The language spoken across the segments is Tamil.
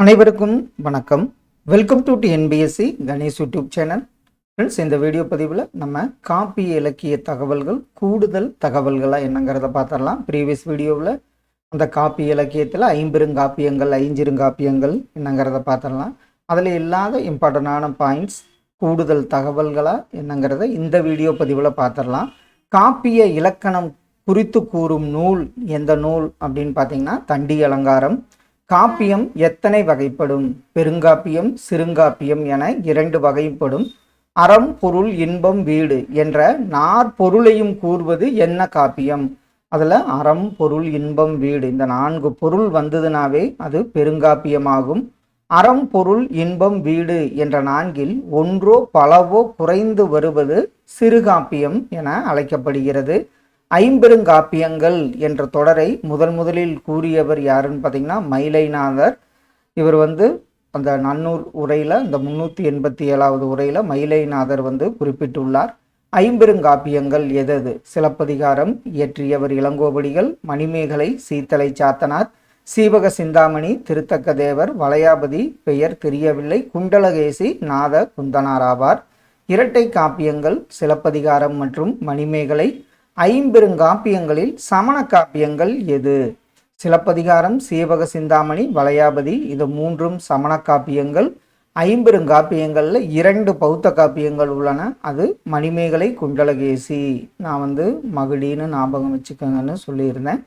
அனைவருக்கும் வணக்கம். Welcome to NPSC Ganesh YouTube channel friends இந்த வீடியோ பதிவில் நம்ம காப்பி இலக்கிய தகவல்கள் கூடுதல் தகவல்களாக என்னங்கிறத பார்த்துடலாம். ப்ரீவியஸ் வீடியோவில் அந்த காப்பி இலக்கியத்தில் ஐம்பெருங்காப்பியங்கள் ஐஞ்சிருங்காப்பியங்கள் என்னங்கிறத பார்த்துடலாம். அதில் இல்லாத இம்பார்ட்டண்டான பாயிண்ட்ஸ் கூடுதல் தகவல்களாக என்னங்கிறத இந்த வீடியோ பதிவில் பார்த்துடலாம். காப்பிய இலக்கணம் குறித்து கூறும் நூல் எந்த நூல் அப்படின்னு பார்த்தீங்கன்னா தண்டி அலங்காரம். காப்பியம் எத்தனை வகைப்படும்? பெருங்காப்பியம் சிறுங்காப்பியம் என இரண்டு வகைப்படும். அறம் பொருள் இன்பம் வீடு என்ற நாற்பொருளையும் கூறுவது என்ன காப்பியம்? அதில் அறம் பொருள் இன்பம் வீடு இந்த நான்கு பொருள் வந்ததுனாவே அது பெருங்காப்பியமாகும். அறம் பொருள் இன்பம் வீடு என்ற நான்கில் ஒன்றோ பலவோ குறைந்து வருவது சிறுகாப்பியம் என அழைக்கப்படுகிறது. ஐம்பெருங்காப்பியங்கள் என்ற தொடரை முதல் முதலில் கூறியவர் யாருன்னு பார்த்தீங்கன்னா மயிலைநாதர். இவர் வந்து அந்த நன்னூர் உரையில் இந்த முந்நூற்றி எண்பத்தி ஏழாவது உரையில் மயிலைநாதர் வந்து குறிப்பிட்டுள்ளார். ஐம்பெருங்காப்பியங்கள் எதது? சிலப்பதிகாரம் இயற்றியவர் இளங்கோவடிகள் மணிமேகலை சீத்தலை சாத்தனார் சீவக சிந்தாமணி திருத்தக்க தேவர் வளையாபதி பெயர் தெரியவில்லை குண்டலகேசி நாத குந்தனார் ஆவார். இரட்டை காப்பியங்கள் சிலப்பதிகாரம் மற்றும் மணிமேகலை ஐம்பெருங்காப்பியங்களில் சமண காப்பியங்கள் எது? சிலப்பதிகாரம் சீவக சிந்தாமணி வளையாபதி இது மூன்றும் சமண காப்பியங்கள். ஐம்பெருங்காப்பியங்களில் இரண்டு பௌத்த காப்பியங்கள் உள்ளன. அது மணிமேகலை குண்டலகேசி. நான் வந்து மகிழின்னு ஞாபகம் வச்சுக்கோங்கன்னு சொல்லியிருந்தேன்.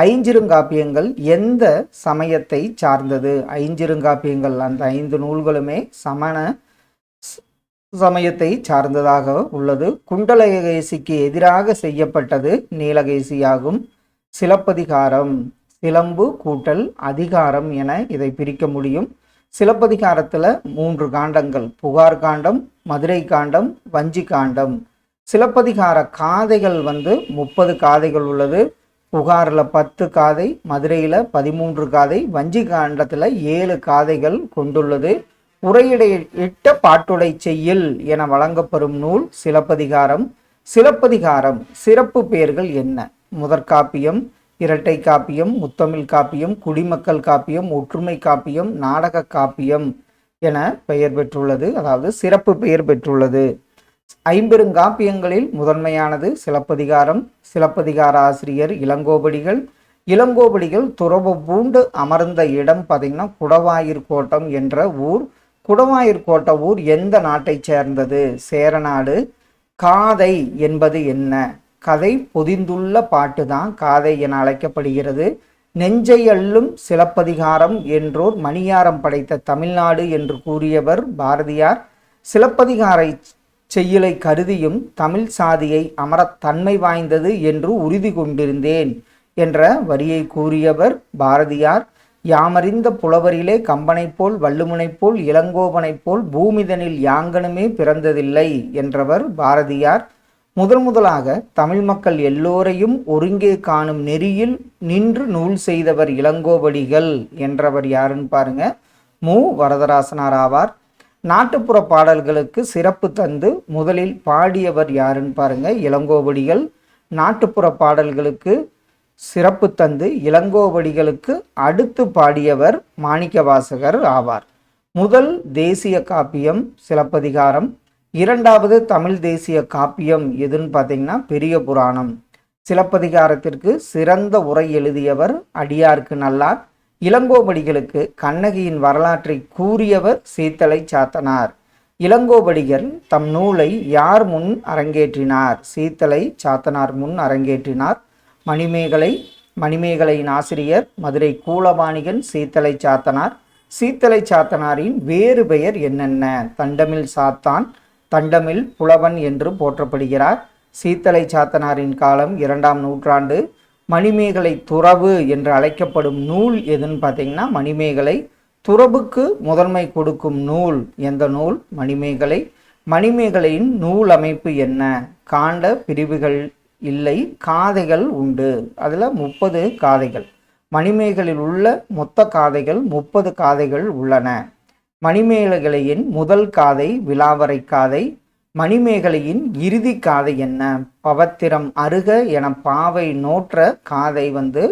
ஐஞ்சிருங்காப்பியங்கள் எந்த சமயத்தை சார்ந்தது? ஐஞ்சிருங்காப்பியங்கள் அந்த ஐந்து நூல்களுமே சமண சமயத்தை சார்ந்ததாக உள்ளது. குண்டலகேசிக்கு எதிராக செய்யப்பட்டது நீலகேசியாகும். சிலப்பதிகாரம் சிலம்பு கூட்டல் அதிகாரம் என இதை பிரிக்க முடியும். சிலப்பதிகாரத்தில் மூன்று காண்டங்கள். புகார் காண்டம் மதுரை காண்டம் வஞ்சி காண்டம். சிலப்பதிகார காதைகள் வந்து முப்பது காதைகள் உள்ளது. புகாரில் பத்து காதை மதுரையில் பதிமூன்று காதை வஞ்சி காண்டத்தில் ஏழு காதைகள் கொண்டுள்ளது. உரையிடையிட்ட பாட்டுடை செய்யில் என வழங்கப்பெறும் நூல் சிலப்பதிகாரம். சிலப்பதிகாரம் சிறப்பு பெயர்கள் என்ன? முதற்காப்பியம் இரட்டை காப்பியம் முத்தமிழ் காப்பியம் குடிமக்கள் காப்பியம் ஒற்றுமை காப்பியம் நாடக காப்பியம் என பெயர் பெற்றுள்ளது. அதாவது சிறப்பு பெயர் பெற்றுள்ளது. ஐம்பெருங்காப்பியங்களில் முதன்மையானது சிலப்பதிகாரம். சிலப்பதிகார ஆசிரியர் இளங்கோபடிகள். இளங்கோபடிகள் துறவு பூண்டு அமர்ந்த இடம் பார்த்தீங்கன்னா குடவாயிர் கோட்டம் என்ற ஊர். குடவாயூர் கோட்ட ஊர் எந்த நாட்டை சேர்ந்தது? சேரநாடு. காதை என்பது என்ன? கதை பொதிந்துள்ள பாட்டு தான் காதை என அழைக்கப்படுகிறது. நெஞ்சை அள்ளும் சிலப்பதிகாரம் என்றோர் மணியாரம் படைத்த தமிழ்நாடு என்று கூறியவர் பாரதியார். சிலப்பதிகாரை செய்யலை கருதியும் தமிழ் சாதியை அமரத் தன்மை வாய்ந்தது என்று உறுதி கொண்டிருந்தேன் என்ற வரியை கூறியவர் பாரதியார். யாமறிந்த புலவரிலே கம்பனைப் போல் வள்ளுமுனைப் போல் இளங்கோவனைப் போல் பூமிதனில் யாங்கனுமே பிறந்ததில்லை என்றவர் பாரதியார். முதல் முதலாக தமிழ் மக்கள் எல்லோரையும் ஒருங்கே காணும் நெறியில் நின்று நூல் செய்தவர் இளங்கோவடிகள் என்றவர் யாருன்னு பாருங்க. மு. வரதராசனார் ஆவார். நாட்டுப்புற பாடல்களுக்கு சிறப்பு தந்து முதலில் பாடியவர் யாருன்னு பாருங்க. இளங்கோவடிகள். நாட்டுப்புற பாடல்களுக்கு சிறப்பு தந்து இளங்கோவடிகளுக்கு அடுத்து பாடியவர் மாணிக்கவாசகர் ஆவார். முதல் தேசிய காப்பியம் சிலப்பதிகாரம். இரண்டாவது தமிழ் தேசிய காப்பியம் எதுன்னு பார்த்தீங்கன்னா பெரிய புராணம். சிலப்பதிகாரத்திற்கு சிறந்த உரை எழுதியவர் அடியார்க்கு நல்லார். இளங்கோபடிகளுக்கு கண்ணகியின் வரலாற்றை கூறியவர் சீத்தலை சாத்தனார். இளங்கோபடிகள் தம் நூலை யார் முன் அரங்கேற்றினார்? சீத்தலை சாத்தனார் முன் அரங்கேற்றினார். மணிமேகலை மணிமேகலையின் ஆசிரியர் மதுரை கூலபாணிகன் சீத்தலை சாத்தனார். சீத்தலை சாத்தனாரின் வேறு பெயர் என்னென்ன? தண்டமில் சாத்தான் தண்டமில் புலவன் என்று போற்றப்படுகிறார். சீத்தலை சாத்தனாரின் காலம் இரண்டாம் நூற்றாண்டு. மணிமேகலை துறவு என்று அழைக்கப்படும் நூல் எதுன்னு பார்த்தீங்கன்னா மணிமேகலை துறவுக்கு முதன்மை கொடுக்கும் நூல். எந்த நூல்? மணிமேகலை. மணிமேகலையின் நூல் அமைப்பு என்ன? காண்ட பிரிவுகள் இல்லை காதைகள் உண்டு. அதில் முப்பது காதைகள். மணிமேகலில் உள்ள மொத்த காதைகள் முப்பது காதைகள் உள்ளன. மணிமேகலையின் முதல் காதை விலாவரை காதை மணிமேகலையின் இறுதி காதை என்ன? பவத்திரம் அருக என பாவை நோற்ற காதை வந்து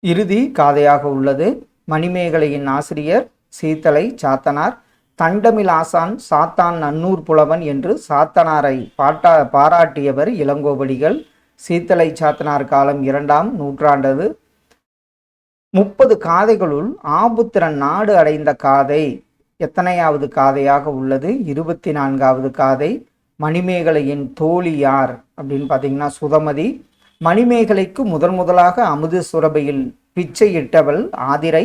இறுதி காதையாக உள்ளது. மணிமேகலையின் ஆசிரியர் சீத்தலை சாத்தனார் தண்டமில் ஆசான் சாத்தான் நன்னூர் புலவன் என்று சாத்தனாரை பாட்டா பாராட்டியவர் இளங்கோவடிகள். சீத்தலை சாத்தனார் காலம் இரண்டாம் நூற்றாண்டது. முப்பது காதைகளுள் ஆபுத்திரன் நாடு அடைந்த காதை எத்தனையாவது காதையாக உள்ளது? இருபத்தி நான்காவது காதை மணிமேகலையின் தோழி யார்? அப்படின்னு பார்த்தீங்கன்னா சுதமதி. மணிமேகலைக்கு முதன் முதலாக அமுது சுரபையில் பிச்சையிட்டவள் ஆதிரை.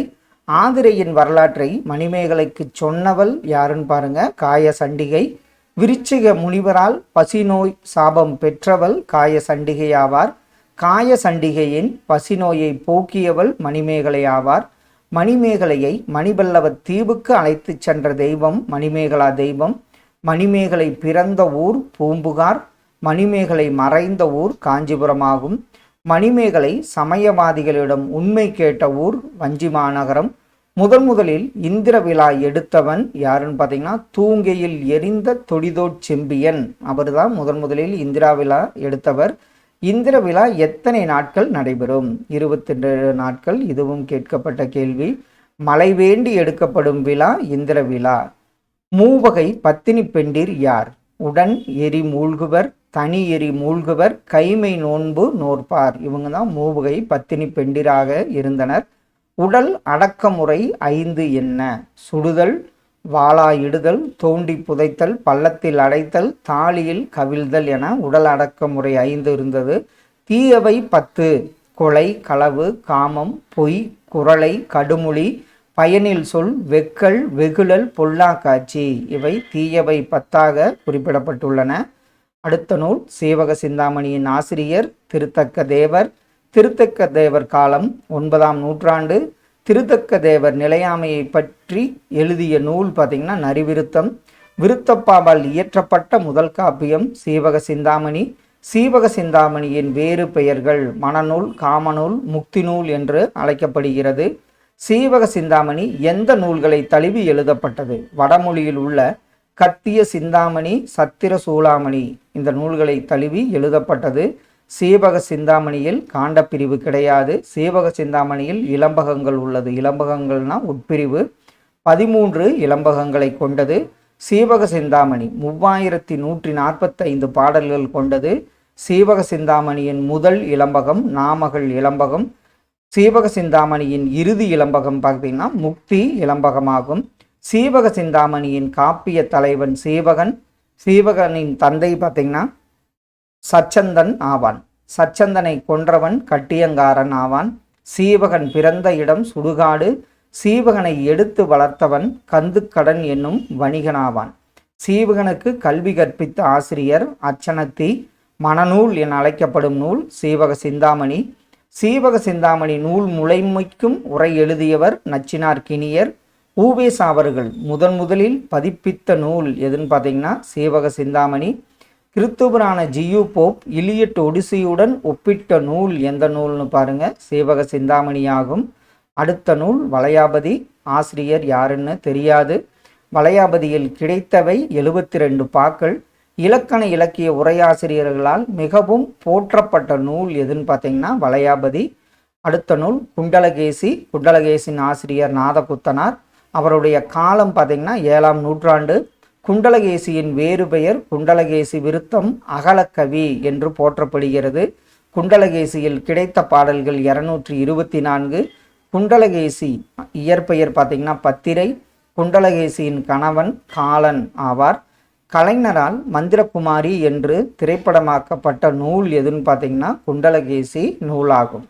ஆதிரையின் வரலாற்றை மணிமேகலைக்கு சொன்னவள் யாருன்னு பாருங்க. காய சண்டிகை. விருச்சிக முனிவரால் பசிநோய் சாபம் பெற்றவள் காய சண்டிகை ஆவார் காய சண்டிகையின் பசிநோயை போக்கியவள் மணிமேகலை ஆவார். மணிமேகலையை மணிபல்லவ தீவுக்கு அழைத்துச் சென்ற தெய்வம் மணிமேகலா தெய்வம். மணிமேகலை பிறந்த ஊர் பூம்புகார். மணிமேகலை மறைந்த ஊர் காஞ்சிபுரமாகும். மணிமேகலை சமயவாதிகளிடம் உண்மை கேட்ட ஊர் வஞ்சி மாநகரம். முதன் முதலில் இந்திர விழா எடுத்தவன் யாருன்னு பார்த்தீங்கன்னா தூங்கையில் எரிந்த தொடிதோட் செம்பியன். அவர்தான் முதன் முதலில் இந்திரா விழா எடுத்தவர். இந்திர விழா எத்தனை நாட்கள் நடைபெறும்? இருபத்தி ரெண்டு நாட்கள் இதுவும் கேட்கப்பட்ட கேள்வி. மழை வேண்டி எடுக்கப்படும் விழா இந்திர விழா. மூவகை பத்தினி பெண்டிர் யார்? உடன் எரி மூழ்குவர் தனி எரி மூழ்குவர் கைமை நோன்பு நோற்பார். இவங்க தான் மூவகை பத்தினி பெண்டிராக இருந்தனர். உடல் அடக்கமுறை ஐந்து என்ன? சுடுதல் வாளா இடுதல் தோண்டி புதைத்தல் பள்ளத்தில் அடைத்தல் தாலியில் கவிழ்தல் என உடல் அடக்கமுறை ஐந்து இருந்தது. தீயவை பத்து கொலை களவு காமம் பொய் குரலை கடுமொழி பயனில் சொல் வெக்கல் வெகுழல் பொல்லா காட்சி இவை தீயவை பத்தாக குறிப்பிடப்பட்டுள்ளன. அடுத்த நூல் சீவக சிந்தாமணியின் ஆசிரியர் திருத்தக்க தேவர் திருத்தக்க தேவர் காலம் ஒன்பதாம் நூற்றாண்டு. திருத்தக்க தேவர் நிலையாமையை பற்றி எழுதிய நூல் பார்த்திங்கன்னா நரிவிருத்தம். விருத்தப்பாவால் இயற்றப்பட்ட முதல் காப்பியம் சீவக சிந்தாமணி. சீவக சிந்தாமணியின் வேறு பெயர்கள் மணநூல் காமநூல் முக்தி நூல் என்று அழைக்கப்படுகிறது. சீவக சிந்தாமணி எந்த நூல்களை தழுவி எழுதப்பட்டது? வடமொழியில் உள்ள கத்திய சிந்தாமணி சத்திர சூளாமணி. இந்த நூல்களை தழுவி எழுதப்பட்டது சீவக சிந்தாமணியில் காண்டப்பிரிவு கிடையாது. சீவக சிந்தாமணியில் இளம்பகங்கள் உள்ளது. இளம்பகங்கள்னா உட்பிரிவு. பதிமூன்று இளம்பகங்களை கொண்டது சீவக சிந்தாமணி. மூவாயிரத்தி நூற்றி நாற்பத்தைந்து பாடல்கள் கொண்டது சீவக சிந்தாமணியின் முதல் இளம்பகம் நாமகள் இளம்பகம். சீவக சிந்தாமணியின் இறுதி இளம்பகம் பார்த்தீங்கன்னா முக்தி இளம்பகமாகும். சீவக சிந்தாமணியின் காப்பிய தலைவன் சீவகன் சீவகனின் தந்தை பார்த்தீங்கன்னா சச்சந்தன் ஆவான். சச்சந்தனை கொன்றவன் கட்டியங்காரன் ஆவான். சீவகன் பிறந்த இடம் சுடுகாடு. சீவகனை எடுத்து வளர்த்தவன் கந்துக்கடன் என்னும் வணிகனாவான். சீவகனுக்கு கல்வி கற்பித்த ஆசிரியர் அச்சனத்தி மணநூல் என அழைக்கப்படும் நூல் சீவக சிந்தாமணி. சீவக சிந்தாமணி நூல் முளைமைக்கும் உரை எழுதியவர் நச்சினார் கிணியர். ஊவேஸ் அவர்கள் முதன் முதலில் பதிப்பித்த நூல் எதுன்னு பார்த்தீங்கன்னா சீவக சிந்தாமணி. கிறித்துவரான ஜியு போப் இலியட் ஒடிசியுடன் ஒப்பிட்ட நூல் எந்த நூல்னு பாருங்கள் சீவக சிந்தாமணியாகும். அடுத்த நூல் வளையாபதி ஆசிரியர் யாருன்னு தெரியாது. வளையாபதியில் கிடைத்தவை எழுபத்தி ரெண்டு பாக்கள். இலக்கண இலக்கிய உரையாசிரியர்களால் மிகவும் போற்றப்பட்ட நூல் எதுன்னு பார்த்தீங்கன்னா வளையாபதி. அடுத்த நூல் குண்டலகேசி குண்டலகேசின் ஆசிரியர் நாதகுத்தனார். அவருடைய காலம் பார்த்திங்கன்னா ஏழாம் நூற்றாண்டு. குண்டலகேசியின் வேறு பெயர் குண்டலகேசி விருத்தம் அகலக்கவி என்று போற்றப்படுகிறது. குண்டலகேசியில் கிடைத்த பாடல்கள் இருநூற்றி இருபத்தி நான்கு. குண்டலகேசி இயற்பெயர் பார்த்திங்கன்னா பத்திரை. குண்டலகேசியின் கணவன் காலன் ஆவார். கலைஞரால் மந்திரகுமாரி என்று திரைப்படமாக்கப்பட்ட நூல் எதுன்னு பார்த்திங்கன்னா குண்டலகேசி நூலாகும்.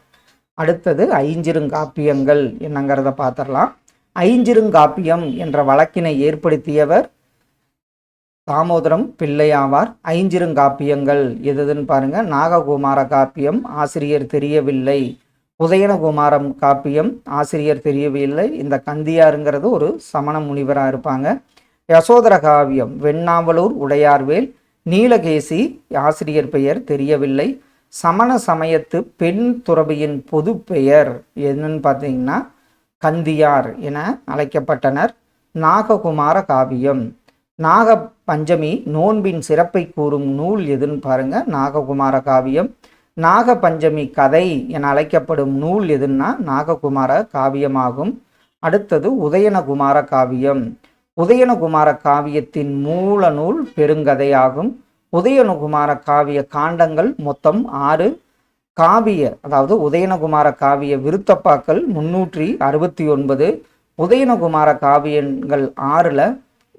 அடுத்தது ஐஞ்சிருங்காப்பியங்கள் என்னங்கிறத பார்த்துடலாம். ஐஞ்சிருங்காப்பியம் என்ற வழக்கினை ஏற்படுத்தியவர் தாமோதரம் பிள்ளையாவார். ஐஞ்சிருங்காப்பியங்கள் எதுன்னு பாருங்க. நாககுமார காப்பியம் ஆசிரியர் தெரியவில்லை. உதயனகுமாரம் காப்பியம் ஆசிரியர் தெரியவில்லை. இந்த கந்தியாருங்கிறது ஒரு சமண முனிவராக இருப்பாங்க. யசோதர காவியம் வெண்ணாவலூர் உடையார்வேல் நீலகேசி ஆசிரியர் பெயர் தெரியவில்லை. சமண சமயத்து பெண் துறவியின் பொது பெயர் என்னன்னு பார்த்தீங்கன்னா கந்தியார் என அழைக்கப்பட்டனர். நாககுமார காவியம். நாக பஞ்சமி நோன்பின் சிறப்பை கூறும் நூல் எதுன்னு பாருங்க நாககுமார காவியம். நாக பஞ்சமி கதை என அழைக்கப்படும் நூல் எதுன்னா நாககுமார காவியமாகும். அடுத்தது உதயனகுமார காவியம். உதயனகுமார காவியத்தின் மூல நூல் பெருங்கதையாகும். உதயனகுமார காவிய காண்டங்கள் மொத்தம் ஆறு காவிய அதாவது உதயனகுமார காவிய விருத்தப்பாக்கள் முன்னூற்றி அறுபத்தி ஒன்பது உதயனகுமார காவியங்கள் ஆறில்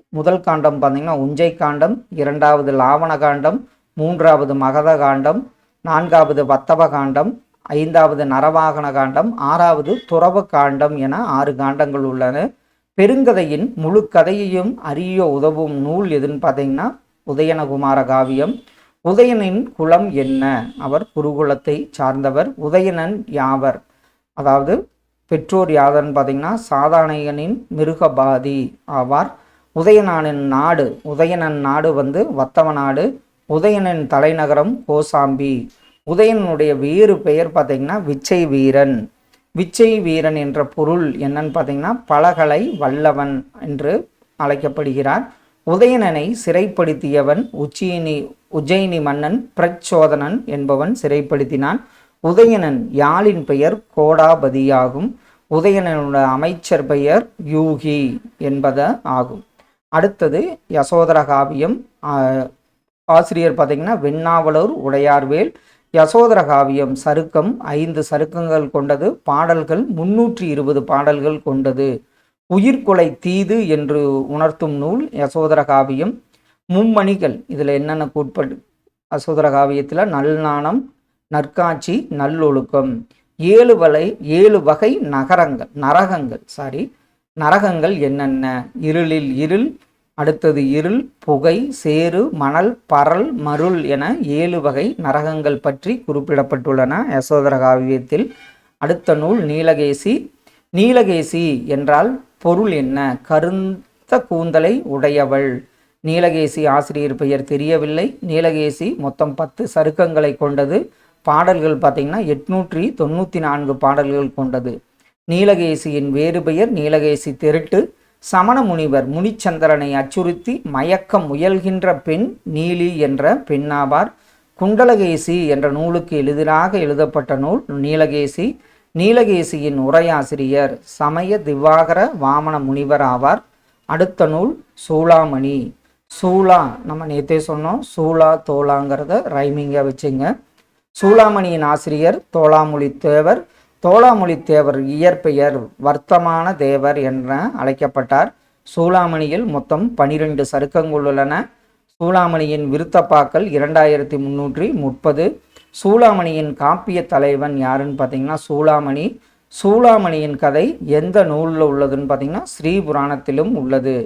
முதல் காண்டம் பார்த்தீங்கன்னா உஞ்சை காண்டம் இரண்டாவது லாவண காண்டம் மூன்றாவது மகத காண்டம் நான்காவது வத்தவ காண்டம் ஐந்தாவது நரவாகன காண்டம் ஆறாவது துறவ காண்டம் என ஆறு காண்டங்கள் உள்ளன. பெருங்கதையின் முழு கதையையும் அறிய உதவும் நூல் எதுன்னு பார்த்தீங்கன்னா உதயனகுமார காவியம். உதயனின் குலம் என்ன? அவர் குருகுலத்தை சார்ந்தவர் உதயணன் யாவர்? அதாவது பெற்றோர் யாதர்னு பார்த்தீங்கன்னா சாதாரணையனின் மிருகபாதி ஆவார். உதயணனின் நாடு உதயணன் நாடு வந்து வத்தவ நாடு. உதயனின் தலைநகரம் கோசாம்பி. உதயனுடைய வேறு பெயர் பார்த்தீங்கன்னா விச்சை வீரன். விச்சை வீரன் என்ற பொருள் என்னன்னு பார்த்தீங்கன்னா பலகலை வல்லவன் என்று அழைக்கப்படுகிறார். உதயணனை சிறைப்படுத்தியவன் உச்சியினி உஜ்ஜயினி மன்னன் பிரச்சோதனன் என்பவன் சிறைப்படுத்தினான். உதயணன் யாழின் பெயர் கோடாபதியாகும். உதயணனுடைய அமைச்சர் பெயர் யூகி என்பத ஆகும். அடுத்தது யசோதர காவியம் ஆசிரியர் பார்த்தீங்கன்னா வெண்ணாவலூர் உடையார்வேல். யசோதர காவியம் சருக்கம் ஐந்து சருக்கங்கள் கொண்டது பாடல்கள் முன்னூற்றி இருபது பாடல்கள் கொண்டது. உயிர்கொலை தீது என்று உணர்த்தும் நூல் யசோதர காவியம். மும்மணிகள். இதில் என்னென்ன கூட்பட்டு அசோதர காவியத்தில் நல்நாணம் நற்காட்சி நல்லொழுக்கம். ஏழு வலை ஏழு வகை நகரங்கள் நரகங்கள் சாரி நரகங்கள் என்னென்ன? இருளில் இருள் அடுத்தது இருள் புகை சேறு மணல் பரல் மருள் என ஏழு வகை நரகங்கள் பற்றி குறிப்பிடப்பட்டுள்ளன யசோதர காவியத்தில். அடுத்த நூல் நீலகேசி. நீலகேசி என்றால் பொருள் என்ன? கருந்த கூந்தலை உடையவள். நீலகேசி ஆசிரியர் பெயர் தெரியவில்லை. நீலகேசி மொத்தம் பத்து சருக்கங்களை கொண்டது. பாடல்கள் பார்த்தீங்கன்னா எட்நூற்றி தொண்ணூற்றி நான்கு பாடல்கள் கொண்டது. நீலகேசியின் வேறு பெயர் நீலகேசி திருட்டு. சமண முனிவர் முனிச்சந்திரனை அச்சுறுத்தி மயக்க முயல்கின்ற பெண் நீலி என்ற பெண்ணாவார். குண்டலகேசி என்ற நூலுக்கு எளிதாக எழுதப்பட்ட நூல் நீலகேசி. நீலகேசியின் உரையாசிரியர் சமய திவாகர வாமன முனிவர் ஆவார். அடுத்த நூல் சூளாமணி. சூளா நம்ம நேத்தே சொன்னோம். சூளா தோலாங்கிறத ரைமிங்காக வச்சுங்க. சூளாமணியின் ஆசிரியர் தோளாமொழி தேவர். தோளாமொழி தேவர் இயற்பெயர் வர்த்தமான தேவர் என அழைக்கப்பட்டார். சூளாமணியில் மொத்தம் பனிரெண்டு சருக்கங்கள் உள்ளன. சூளாமணியின் விருத்தப்பாக்கள் இரண்டாயிரத்தி முந்நூற்றி முப்பது. சூளாமணியின் காப்பிய தலைவன் யாருன்னு பார்த்தீங்கன்னா சூளாமணி சூளாமணியின் கதை எந்த நூலில் உள்ளதுன்னு பார்த்தீங்கன்னா ஸ்ரீபுராணத்திலும் உள்ளது.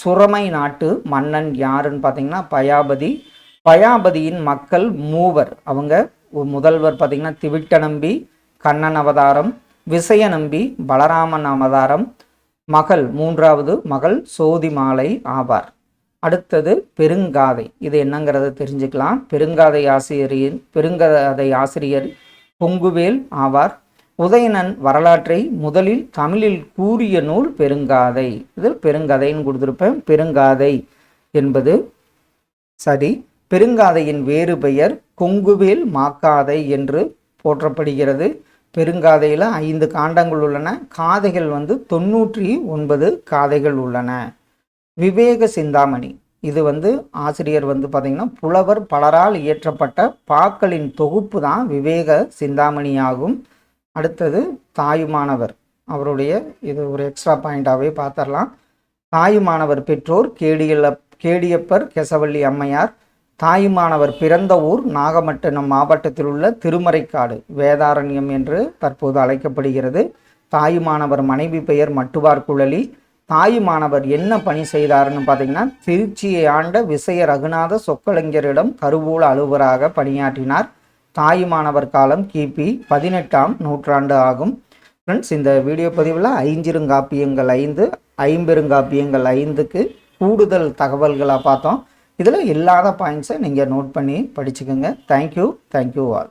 சுரமை நாட்டு மன்னன் யாருன்னு பார்த்தீங்கன்னா பயாபதி. பயாபதியின் மக்கள் மூவர். அவங்க முதல்வர் பார்த்திங்கன்னா திவிட்ட நம்பி கண்ணன் அவதாரம் விசய நம்பி பலராமன் அவதாரம் மகள் மூன்றாவது மகள் சோதி மாலை ஆவார். அடுத்தது பெருங்காதை. இது என்னங்கிறத தெரிஞ்சுக்கலாம். பெருங்காதை ஆசிரியரின் பெருங்காதை ஆசிரியர் பொங்குவேல் ஆவார். உதயணன் வரலாற்றை முதலில் தமிழில் கூறிய நூல் பெருங்காதை. இதில் பெருங்கதைன்னு கொடுத்துருப்பேன். பெருங்காதை என்பது சரி. பெருங்காதையின் வேறு பெயர் கொங்குவேல் மாக்காதை என்று போற்றப்படுகிறது. பெருங்காதையில் ஐந்து காண்டங்கள் உள்ளன. காதைகள் வந்து தொன்னூற்றி ஒன்பது காதைகள் உள்ளன. விவேக சிந்தாமணி. இது வந்து ஆசிரியர் வந்து பார்த்திங்கன்னா புலவர் பலரால் இயற்றப்பட்ட பாக்களின் தொகுப்பு தான் விவேக சிந்தாமணி ஆகும் அடுத்தது தாயுமானவர். அவருடைய இது ஒரு எக்ஸ்ட்ரா பாயிண்டாகவே பார்த்துடலாம் தாயுமானவர் பெற்றோர் கேடியல கேடியப்பர் கெசவள்ளி அம்மையார். தாயுமானவர் பிறந்த ஊர் நாகப்பட்டினம் மாவட்டத்தில் உள்ள திருமறைக்காடு வேதாரண்யம் என்று தற்போது அழைக்கப்படுகிறது. தாயுமானவர் மனைவி பெயர் மட்டுவார் குழலி. தாயுமானவர் என்ன பணி செய்தாருன்னு பார்த்தீங்கன்னா திருச்சியை ஆண்ட விசய ரகுநாத சொக்கலைஞரிடம் கருவூல அலுவலராக பணியாற்றினார். தாயுமானவர் காலம் கிபி பதினெட்டாம் நூற்றாண்டு ஆகும். ஃப்ரெண்ட்ஸ் இந்த வீடியோ பதிவில் ஐஞ்சிருங்காப்பியங்கள் ஐந்து ஐம்பெருங்காப்பியங்கள் ஐந்துக்கு கூடுதல் தகவல்களாக பார்த்தோம். இதில் இல்லாத பாயிண்ட்ஸை நீங்கள் நோட் பண்ணி படிச்சுக்கோங்க. Thank you thank you all